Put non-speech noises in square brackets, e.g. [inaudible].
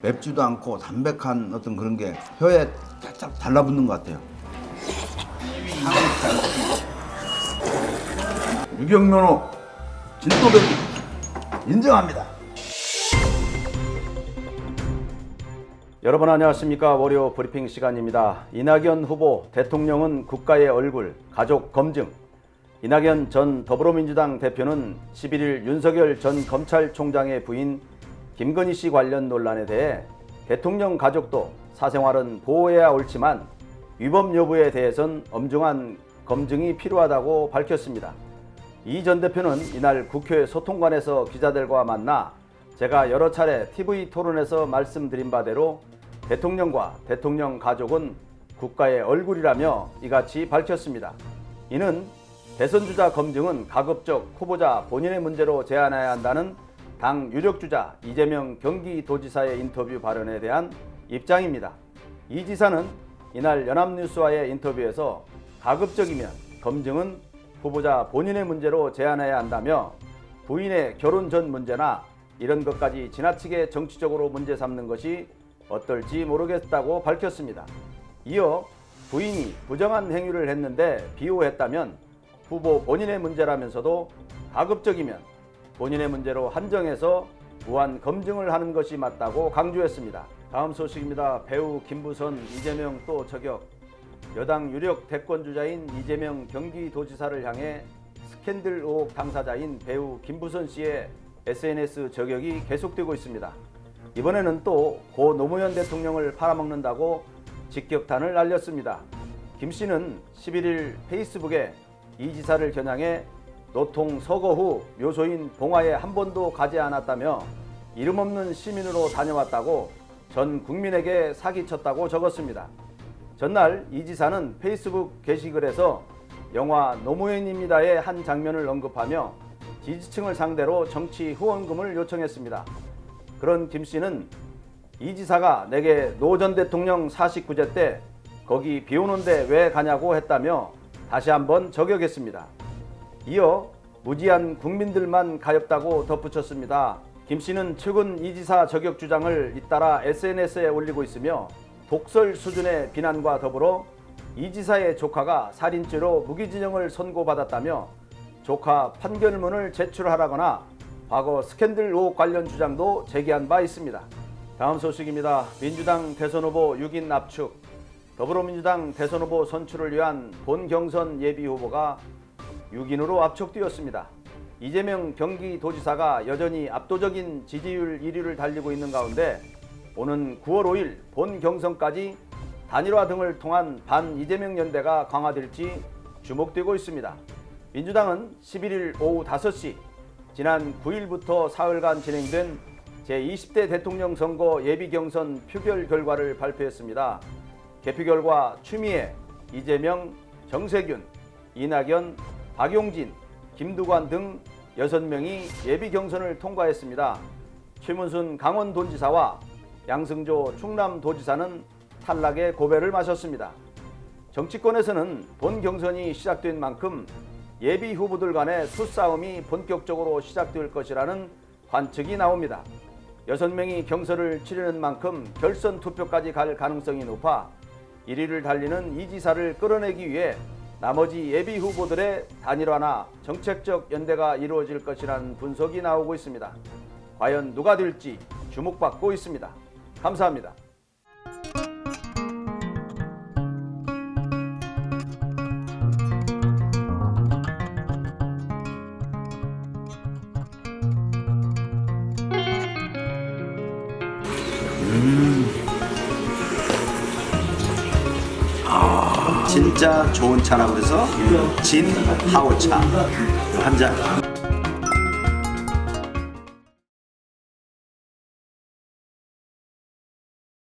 맵지도 않고 담백한 어떤 그런 게 혀에 살짝 달라붙는 것 같아요. [laughs] 유경면허 진또배기 인정합니다. 여러분 안녕하십니까 월요 브리핑 시간입니다. 이낙연 후보 대통령은 국가의 얼굴 가족 검증 이낙연 전 더불어민주당 대표는 11일 윤석열 전 검찰총장의 부인 김건희 씨 관련 논란에 대해 대통령 가족도 사생활은 보호해야 옳지만 위법 여부에 대해선 엄중한 검증이 필요하다고 밝혔습니다. 이 전 대표는 이날 국회 소통관에서 기자들과 만나 제가 여러 차례 TV 토론에서 말씀드린 바대로 대통령과 대통령 가족은 국가의 얼굴이라며 이같이 밝혔습니다. 이는 대선 주자 검증은 가급적 후보자 본인의 문제로 제한해야 한다는 당 유력 주자 이재명 경기도지사의 인터뷰 발언에 대한 입장입니다. 이 지사는 이날 연합뉴스와의 인터뷰에서 가급적이면 검증은 후보자 본인의 문제로 제한해야 한다며 부인의 결혼 전 문제나 이런 것까지 지나치게 정치적으로 문제 삼는 것이 어떨지 모르겠다고 밝혔습니다. 이어 부인이 부정한 행위를 했는데 비호했다면 후보 본인의 문제라면서도 가급적이면 본인의 문제로 한정해서 무한 검증을 하는 것이 맞다고 강조했습니다. 다음 소식입니다. 배우 김부선, 이재명 또 저격. 여당 유력 대권 주자인 이재명 경기도지사를 향해 스캔들 의혹 당사자인 배우 김부선 씨의 SNS 저격이 계속되고 있습니다. 이번에는 또 고 노무현 대통령을 팔아먹는다고 직격탄을 날렸습니다. 김 씨는 11일 페이스북에 이 지사를 겨냥해 노통 서거 후 묘소인 봉화에 한 번도 가지 않았다며 이름 없는 시민으로 다녀왔다고 전 국민에게 사기쳤다고 적었습니다. 전날 이 지사는 페이스북 게시글에서 영화 노무현입니다의 한 장면을 언급하며 지지층을 상대로 정치 후원금을 요청했습니다. 그런 김 씨는 이 지사가 내게 노 전 대통령 49제 때 거기 비 오는데 왜 가냐고 했다며 다시 한번 저격했습니다. 이어 무지한 국민들만 가엾다고 덧붙였습니다. 김 씨는 최근 이 지사 저격 주장을 잇따라 SNS에 올리고 있으며 독설 수준의 비난과 더불어 이 지사의 조카가 살인죄로 무기징역을 선고받았다며 조카 판결문을 제출하라거나 과거 스캔들 의혹 관련 주장도 제기한 바 있습니다. 다음 소식입니다. 민주당 대선 후보 6인 납축. 더불어민주당 대선 후보 선출을 위한 본 경선 예비 후보가 6인으로 압축되었습니다. 이재명 경기도지사가 여전히 압도적인 지지율 1위를 달리고 있는 가운데 오는 9월 5일 본 경선까지 단일화 등을 통한 반 이재명 연대가 강화될지 주목되고 있습니다. 민주당은 11일 오후 5시 지난 9일부터 사흘간 진행된 제20대 대통령 선거 예비 경선 표결 결과를 발표했습니다. 개표 결과 추미애, 이재명, 정세균, 이낙연, 박용진, 김두관 등 6명이 예비 경선을 통과했습니다. 최문순 강원도지사와 양승조 충남도지사는 탈락의 고배를 마셨습니다. 정치권에서는 본 경선이 시작된 만큼 예비 후보들 간의 수싸움이 본격적으로 시작될 것이라는 관측이 나옵니다. 여섯 명이 경선을 치르는 만큼 결선 투표까지 갈 가능성이 높아 1위를 달리는 이 지사를 끌어내기 위해 나머지 예비 후보들의 단일화나 정책적 연대가 이루어질 것이라는 분석이 나오고 있습니다. 과연 누가 될지 주목받고 있습니다. 감사합니다. 진짜 좋은 차라고 그래서 진하오차 한 잔.